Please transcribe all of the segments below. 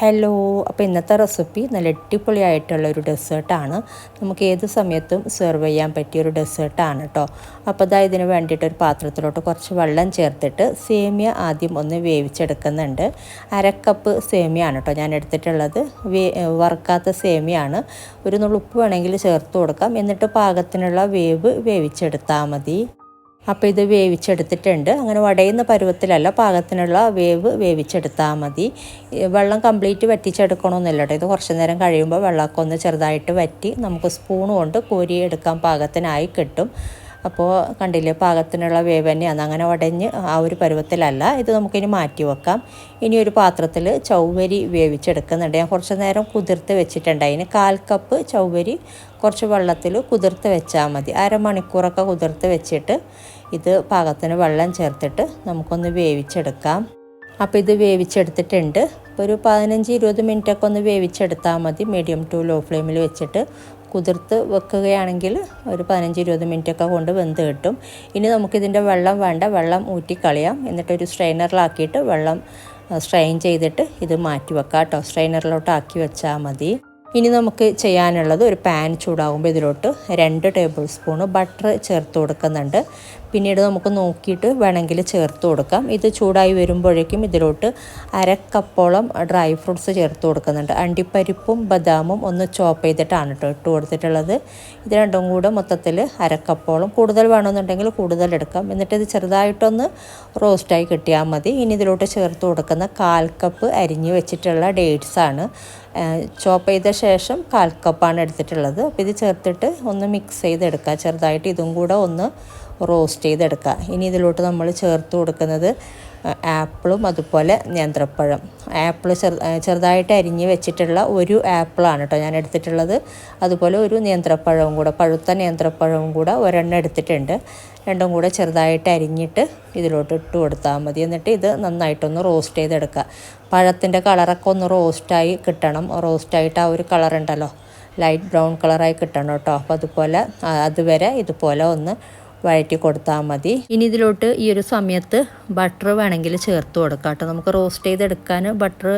Hello അപ്പോൾ ഇന്നത്തെ recipe നല്ല അടിപൊളിയായിട്ടുള്ള ഒരു ഡെസേർട്ടാണ്. നമുക്ക് ഏത് സമയത്തും സെർവ് ചെയ്യാൻ പറ്റിയ ഒരു ഡെസേർട്ടാണ് കേട്ടോ അപ്പോൾ ഇതാ ഇതിന് വേണ്ടിയിട്ട് ഒരു പാത്രത്തിലോട്ട് കുറച്ച് വെള്ളം ചേർത്തിട്ട് സേമിയ ആദ്യം ഒന്ന് വേവിച്ചെടുക്കുന്നുണ്ട്. അരക്കപ്പ് സേമിയാണ് കേട്ടോ ഞാൻ എടുത്തിട്ടുള്ളത്. വേ വറുക്കാത്ത സേമിയാണ്. ഒരു നുള്ളുപ്പ് വേണമെങ്കിൽ ചേർത്ത് കൊടുക്കാം. എന്നിട്ട് പാകത്തിനുള്ള വേവ് വേവിച്ചെടുത്താൽ മതി. അപ്പോൾ ഇത് വേവിച്ചെടുത്തിട്ടുണ്ട്. അങ്ങനെ വടയുന്ന പരുവത്തിലല്ല പാകത്തിനുള്ള വേവ് വേവിച്ചെടുത്താൽ മതി. വെള്ളം കംപ്ലീറ്റ് വറ്റിച്ചെടുക്കണമെന്നില്ല കേട്ടോ ഇത് കുറച്ച് നേരം കഴിയുമ്പോൾ വെള്ളമൊക്കെ ഒന്ന് ചെറുതായിട്ട് വറ്റി നമുക്ക് സ്പൂൺ കൊണ്ട് കോരി എടുക്കാൻ പാകത്തിനായി കിട്ടും. അപ്പോൾ കണ്ടില്ലേ പാകത്തിനുള്ള വേവ് തന്നെയാണ്. അങ്ങനെ ഉടഞ്ഞ് ആ ഒരു പരുവത്തിലല്ല ഇത് നമുക്കിനി മാറ്റി വെക്കാം. ഇനി ഒരു പാത്രത്തിൽ ചൗവരി വേവിച്ചെടുക്കുന്നുണ്ട്. ഞാൻ കുറച്ച് നേരം കുതിർത്ത് വെച്ചിട്ടുണ്ട്. അതിന് കാൽ കപ്പ് ചൗവരി കുറച്ച് വെള്ളത്തിൽ കുതിർത്ത് വെച്ചാൽ മതി. അരമണിക്കൂറൊക്കെ കുതിർത്ത് വെച്ചിട്ട് ഇത് പാകത്തിന് വെള്ളം ചേർത്തിട്ട് നമുക്കൊന്ന് വേവിച്ചെടുക്കാം. അപ്പോൾ ഇത് വേവിച്ചെടുത്തിട്ടുണ്ട്. ഒരു പതിനഞ്ച് ഇരുപത് മിനിറ്റൊക്കെ ഒന്ന് വേവിച്ചെടുത്താൽ മതി. മീഡിയം ടു ലോ ഫ്ലെയിമിൽ വെച്ചിട്ട് കുതിർത്ത് വെക്കുകയാണെങ്കിൽ ഒരു പതിനഞ്ച് ഇരുപത് മിനിറ്റൊക്കെ കൊണ്ട് വെന്ത് കിട്ടും. ഇനി നമുക്കിതിന്റെ വെള്ളം വേണ്ട. വെള്ളം ഊറ്റിക്കളയാം എന്നിട്ടൊരു സ്ട്രെയിനറിലാക്കിയിട്ട് വെള്ളം സ്ട്രെയിൻ ചെയ്തിട്ട് ഇത് മാറ്റി വെക്കാം കേട്ടോ. സ്ട്രെയിനറിലോട്ട് ആക്കി വെച്ചാൽ മതി. ഇനി നമുക്ക് ചെയ്യാനുള്ളത് ഒരു പാൻ ചൂടാകുമ്പോൾ ഇതിലോട്ട് രണ്ട് ടേബിൾ സ്പൂണ് ബട്ടർ ചേർത്ത് കൊടുക്കുന്നുണ്ട്. പിന്നീട് നമുക്ക് നോക്കിയിട്ട് വേണമെങ്കിൽ ചേർത്ത് കൊടുക്കാം. ഇത് ചൂടായി വരുമ്പോഴേക്കും ഇതിലോട്ട് അരക്കപ്പോളം ഡ്രൈ ഫ്രൂട്ട്സ് ചേർത്ത് കൊടുക്കുന്നുണ്ട്. അണ്ടിപ്പരിപ്പും ബദാമും ഒന്ന് ചോപ്പ് ചെയ്തിട്ടാണ് കേട്ടോ ഇട്ട് കൊടുത്തിട്ടുള്ളത്. ഇത് രണ്ടും കൂടെ മൊത്തത്തിൽ അരക്കപ്പോളം കൂടുതൽ വേണമെന്നുണ്ടെങ്കിൽ കൂടുതൽ എടുക്കാം. എന്നിട്ട് ഇത് ചെറുതായിട്ടൊന്ന് റോസ്റ്റായി കിട്ടിയാൽ മതി. ഇനി ഇതിലോട്ട് ചേർത്ത് കൊടുക്കുന്ന കാൽ കപ്പ് അരിഞ്ഞ് വെച്ചിട്ടുള്ള ഡേറ്റ്സ് ആണ്. ചോപ്പ് ചെയ്ത ശേഷം കാൽ കപ്പാണ് എടുത്തിട്ടുള്ളത്. അപ്പോൾ ഇത് ചേർത്തിട്ട് ഒന്ന് മിക്സ് ചെയ്തെടുക്കുക ചെറുതായിട്ട് ഇതും കൂടെ ഒന്ന് റോസ്റ്റ് ചെയ്തെടുക്കുക. ഇനി ഇതിലോട്ട് നമ്മൾ ചേർത്ത് കൊടുക്കുന്നത് ആപ്പിളും അതുപോലെ നേന്ത്രപ്പഴം. ആപ്പിൾ ചെറു ചെറുതായിട്ട് അരിഞ്ഞ് വെച്ചിട്ടുള്ള ഒരു ആപ്പിളാണ് കേട്ടോ ഞാൻ എടുത്തിട്ടുള്ളത്. അതുപോലെ ഒരു നേന്ത്രപ്പഴവും കൂടെ പഴുത്ത നേന്ത്രപ്പഴവും കൂടെ ഒരെണ്ണം എടുത്തിട്ടുണ്ട്. രണ്ടും കൂടെ ചെറുതായിട്ട് അരിഞ്ഞിട്ട് ഇതിലോട്ട് ഇട്ട് കൊടുത്താൽ മതി. എന്നിട്ട് ഇത് നന്നായിട്ടൊന്ന് റോസ്റ്റ് ചെയ്തെടുക്കുക. പഴത്തിന്റെ കളറൊക്കെ ഒന്ന് റോസ്റ്റായി കിട്ടണം. റോസ്റ്റായിട്ട് ആ ഒരു കളർ ഉണ്ടല്ലോ ലൈറ്റ് ബ്രൗൺ കളറായി കിട്ടണം കേട്ടോ അപ്പോൾ അതുപോലെ അതുവരെ ഇതുപോലെ ഒന്ന് വഴറ്റി കൊടുത്താൽ മതി. ഇനി ഇതിലോട്ട് ഈ ഒരു സമയത്ത് ബട്ടർ വേണമെങ്കിൽ ചേർത്ത് കൊടുക്കാം കേട്ടോ. നമുക്ക് റോസ്റ്റ് ചെയ്തെടുക്കാൻ ബട്ടർ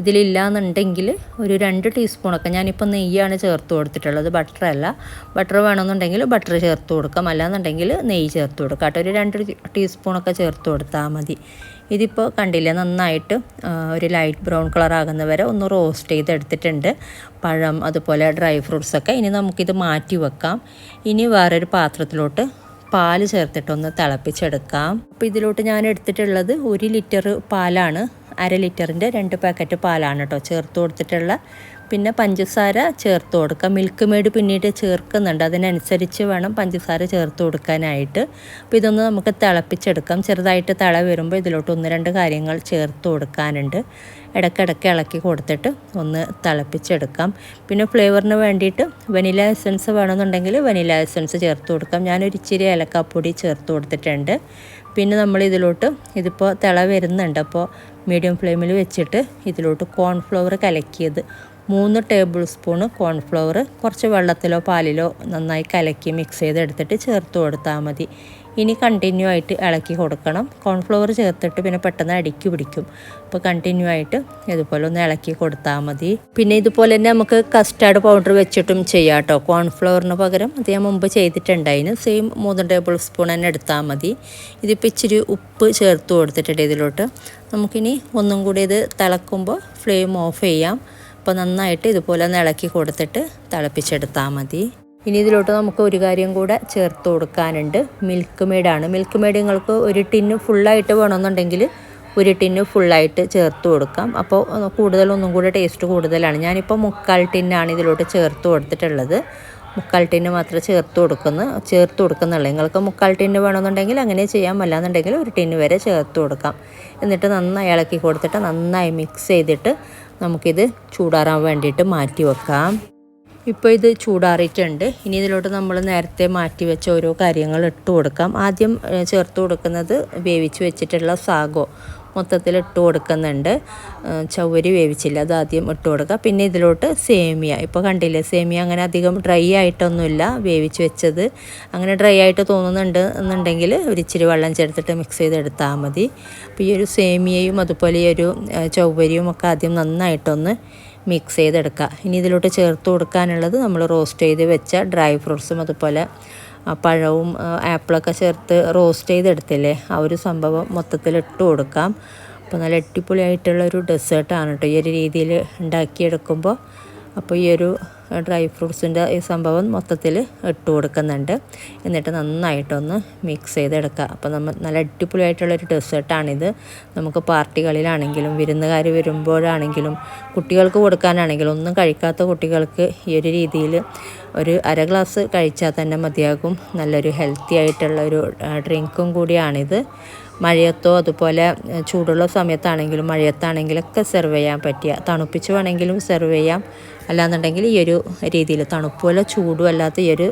ഇതിലില്ല എന്നുണ്ടെങ്കിൽ ഒരു രണ്ട് ടീസ്പൂണൊക്കെ ഞാനിപ്പോൾ നെയ്യാണ് ചേർത്ത് കൊടുത്തിട്ടുള്ളത്. ബട്ടർ അല്ല. ബട്ടർ വേണമെന്നുണ്ടെങ്കിൽ ബട്ടർ ചേർത്ത് കൊടുക്കാം. അല്ലാന്നുണ്ടെങ്കിൽ നെയ്യ് ചേർത്ത് കൊടുക്കാം കേട്ടോ. ഒരു രണ്ട് ടീസ്പൂണൊക്കെ ചേർത്ത് കൊടുത്താൽ മതി. ഇതിപ്പോൾ കണ്ടില്ലേ നന്നായിട്ട് ഒരു ലൈറ്റ് ബ്രൗൺ കളർ ആകുന്ന വരെ ഒന്ന് റോസ്റ്റ് ചെയ്തെടുത്തിട്ടുണ്ട്. പഴം അതുപോലെ ഡ്രൈ ഫ്രൂട്ട്സൊക്കെ ഇനി നമുക്കിത് മാറ്റി വെക്കാം. ഇനി വേറൊരു പാത്രത്തിലോട്ട് പാൽ ചേർത്തിട്ടൊന്ന് തിളപ്പിച്ചെടുക്കാം. അപ്പോൾ ഇതിലോട്ട് ഞാൻ എടുത്തിട്ടുള്ളത് ഒരു ലിറ്റർ പാലാണ്. അര ലിറ്ററിന്റെ രണ്ട് പാക്കറ്റ് പാലാണ് കേട്ടോ ചേർത്ത് കൊടുത്തിട്ടുള്ള. പിന്നെ പഞ്ചസാര ചേർത്ത് കൊടുക്കുക മിൽക്ക് മെയ്ഡ് പിന്നീട് ചേർക്കുന്നുണ്ട്. അതിനനുസരിച്ച് വേണം പഞ്ചസാര ചേർത്ത് കൊടുക്കാനായിട്ട്. അപ്പോൾ ഇതൊന്ന് നമുക്ക് തിളപ്പിച്ചെടുക്കാം. ചെറുതായിട്ട് തള വരുമ്പോൾ ഇതിലോട്ട് ഒന്ന് രണ്ട് കാര്യങ്ങൾ ചേർത്ത് കൊടുക്കാനുണ്ട്. ഇടയ്ക്കിടയ്ക്ക് ഇളക്കി കൊടുത്തിട്ട് ഒന്ന് തിളപ്പിച്ചെടുക്കാം. പിന്നെ ഫ്ലേവറിന് വേണ്ടിയിട്ട് വനില എസൻസ് വേണമെന്നുണ്ടെങ്കിൽ വനില എസൻസ് ചേർത്ത് കൊടുക്കാം. ഞാനൊരു ഇച്ചിരി ഏലക്കാപ്പൊടി ചേർത്ത് കൊടുത്തിട്ടുണ്ട്. പിന്നെ നമ്മൾ ഇതിലോട്ട് ഇതിപ്പോൾ തിള വരുന്നുണ്ട്. അപ്പോൾ മീഡിയം ഫ്ലെയിമിൽ വെച്ചിട്ട് ഇതിലോട്ട് കോൺഫ്ലവർ കലക്കിയത് മൂന്ന് ടേബിൾ സ്പൂണ് കോൺഫ്ലവർ കുറച്ച് വെള്ളത്തിലോ പാലിലോ നന്നായി കലക്കി മിക്സ് ചെയ്തെടുത്തിട്ട് ചേർത്ത് കൊടുത്താൽ മതി. ഇനി കണ്ടിന്യൂ ആയിട്ട് ഇളക്കി കൊടുക്കണം. കോൺഫ്ലവർ ചേർത്തിട്ട് പിന്നെ പെട്ടെന്ന് അടിക്ക് പിടിക്കും. അപ്പോൾ കണ്ടിന്യൂ ആയിട്ട് ഇതുപോലെ ഒന്ന് ഇളക്കി കൊടുത്താൽ മതി. പിന്നെ ഇതുപോലെ തന്നെ നമുക്ക് കസ്റ്റാർഡ് പൗഡർ വെച്ചിട്ടും ചെയ്യാം കേട്ടോ കോൺഫ്ലവറിന് പകരം അത് ഞാൻ മുമ്പ് ചെയ്തിട്ടുണ്ടായിന് സെയിം മൂന്ന് ടേബിൾ സ്പൂൺ തന്നെ എടുത്താൽ മതി. ഇതിപ്പോൾ ഇച്ചിരി ഉപ്പ് ചേർത്ത് കൊടുത്തിട്ടുണ്ട് ഇതിലോട്ട്. നമുക്കിനി ഒന്നും കൂടി ഇത് തിളക്കുമ്പോൾ ഫ്ലെയിം ഓഫ് ചെയ്യാം. അപ്പോൾ നന്നായിട്ട് ഇതുപോലെ ഒന്ന് ഇളക്കി കൊടുത്തിട്ട് തിളപ്പിച്ചെടുത്താൽ മതി. ഇനി ഇതിലോട്ട് നമുക്ക് ഒരു കാര്യം കൂടെ ചേർത്ത് കൊടുക്കാനുണ്ട്. മിൽക്ക് മെയ്ഡാണ് മിൽക്ക് മെയ്ഡ് നിങ്ങൾക്ക് ഒരു ടിന്ന് ഫുള്ളായിട്ട് വേണമെന്നുണ്ടെങ്കിൽ ഒരു ടിന്ന് ഫുള്ളായിട്ട് ചേർത്ത് കൊടുക്കാം. അപ്പോൾ കൂടുതലൊന്നും കൂടെ ടേസ്റ്റ് കൂടുതലാണ്. ഞാനിപ്പോൾ മുക്കാൽ ടിന്നാണ് ഇതിലോട്ട് ചേർത്ത് കൊടുത്തിട്ടുള്ളത്. മുക്കാൽ ടിന്ന് മാത്രം ചേർത്ത് കൊടുക്കുന്നു ചേർത്ത് കൊടുക്കുന്നുള്ളൂ. നിങ്ങൾക്ക് മുക്കാൽ ടിന്ന് വേണമെന്നുണ്ടെങ്കിൽ അങ്ങനെ ചെയ്യാം. അല്ലാന്നുണ്ടെങ്കിൽ ഒരു ടിന്ന് വരെ ചേർത്ത് കൊടുക്കാം. എന്നിട്ട് നന്നായി ഇളക്കി കൊടുത്തിട്ട് നന്നായി മിക്സ് ചെയ്തിട്ട് നമുക്കിത് ചൂടാറാൻ വേണ്ടിയിട്ട് മാറ്റി വെക്കാം. ഇപ്പോൾ ഇത് ചൂടാറിയിട്ടുണ്ട്. ഇനി ഇതിലോട്ട് നമ്മൾ നേരത്തെ മാറ്റി വെച്ച ഓരോ കാര്യങ്ങൾ ഇട്ട് കൊടുക്കാം. ആദ്യം ചേർത്ത് കൊടുക്കുന്നത് വേവിച്ച് വെച്ചിട്ടുള്ള സാഗോ മൊത്തത്തിൽ ഇട്ട് കൊടുക്കുന്നുണ്ട്. ചവരി വേവിച്ചില്ല. അത് ആദ്യം ഇട്ട് കൊടുക്കുക. പിന്നെ ഇതിലോട്ട് സേമിയ. ഇപ്പോൾ കണ്ടില്ലേ സേമിയ അങ്ങനെ അധികം ഡ്രൈ ആയിട്ടൊന്നുമില്ല വേവിച്ച് വെച്ചത്. അങ്ങനെ ഡ്രൈ ആയിട്ട് തോന്നുന്നുണ്ട് എന്നുണ്ടെങ്കിൽ ഒരു ഇച്ചിരി വെള്ളം ചേർത്തിട്ട് മിക്സ് ചെയ്തെടുത്താൽ മതി. അപ്പോൾ ഈ ഒരു സേമിയയും അതുപോലെ ഈ ഒരു ചവ്വരിയും ഒക്കെ ആദ്യം നന്നായിട്ടൊന്ന് മിക്സ് ചെയ്തെടുക്കുക. ഇനി ഇതിലോട്ട് ചേർത്ത് കൊടുക്കാനുള്ളത് നമ്മൾ റോസ്റ്റ് ചെയ്ത് വെച്ച ഡ്രൈ ഫ്രൂട്ട്സും അതുപോലെ പഴവും ആപ്പിളൊക്കെ ചേർത്ത് റോസ്റ്റ് ചെയ്തെടുത്തില്ലേ? ആ ഒരു സംഭവം മൊത്തത്തിൽ ഇട്ട് കൊടുക്കാം. അപ്പോൾ നല്ല അടിപൊളിയായിട്ടുള്ളൊരു ഡെസേർട്ടാണ് കേട്ടോ ഈ ഒരു രീതിയിൽ ഉണ്ടാക്കിയെടുക്കുമ്പോൾ അപ്പോൾ ഈ ഒരു ഡ്രൈ ഫ്രൂട്ട്സിന്റെ ഈ സംഭവം മൊത്തത്തിൽ ഇട്ട് കൊടുക്കുന്നുണ്ട്. എന്നിട്ട് നന്നായിട്ടൊന്ന് മിക്സ് ചെയ്തെടുക്കുക. അപ്പോൾ നമ്മൾ നല്ല അടിപൊളിയായിട്ടുള്ളൊരു ഡെസേർട്ടാണിത് നമുക്ക് പാർട്ടികളിലാണെങ്കിലും വിരുന്നുകാർ വരുമ്പോഴാണെങ്കിലും കുട്ടികൾക്ക് കൊടുക്കാനാണെങ്കിലും ഒന്നും കഴിക്കാത്ത കുട്ടികൾക്ക് ഈ ഒരു രീതിയിൽ ഒരു അര ഗ്ലാസ് കഴിച്ചാൽ തന്നെ മതിയാകും. നല്ലൊരു ഹെൽത്തി ആയിട്ടുള്ള ഒരു ഡ്രിങ്കും കൂടിയാണിത്. മഴയത്തോ അതുപോലെ ചൂടുള്ള സമയത്താണെങ്കിലും മഴയത്താണെങ്കിലൊക്കെ സെർവ് ചെയ്യാൻ പറ്റിയ തണുപ്പിച്ച് വേണമെങ്കിലും സെർവ് ചെയ്യാം. അല്ലാന്നുണ്ടെങ്കിൽ ഈ ഒരു രീതിയിൽ തണുപ്പുമല്ല ചൂടും അല്ലാത്ത ഈ ഒരു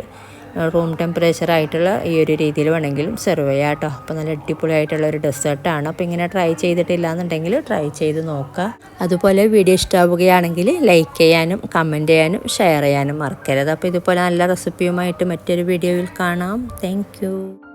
റൂം ടെമ്പറേച്ചർ ആയിട്ടുള്ള ഈ ഒരു രീതിയിൽ വേണമെങ്കിലും സെർവ് ചെയ്യാം കേട്ടോ. അപ്പോൾ നല്ല അടിപൊളിയായിട്ടുള്ള ഒരു ഡെസേർട്ടാണ് അപ്പോൾ ഇങ്ങനെ ട്രൈ ചെയ്തിട്ടില്ല എന്നുണ്ടെങ്കിൽ ട്രൈ ചെയ്ത് നോക്കുക. അതുപോലെ വീഡിയോ ഇഷ്ടമാവുകയാണെങ്കിൽ ലൈക്ക് ചെയ്യാനും കമന്റ് ചെയ്യാനും ഷെയർ ചെയ്യാനും മറക്കരുത്. അപ്പോൾ ഇതുപോലെ നല്ല റെസിപ്പിയുമായിട്ട് മറ്റൊരു വീഡിയോയിൽ കാണാം. താങ്ക്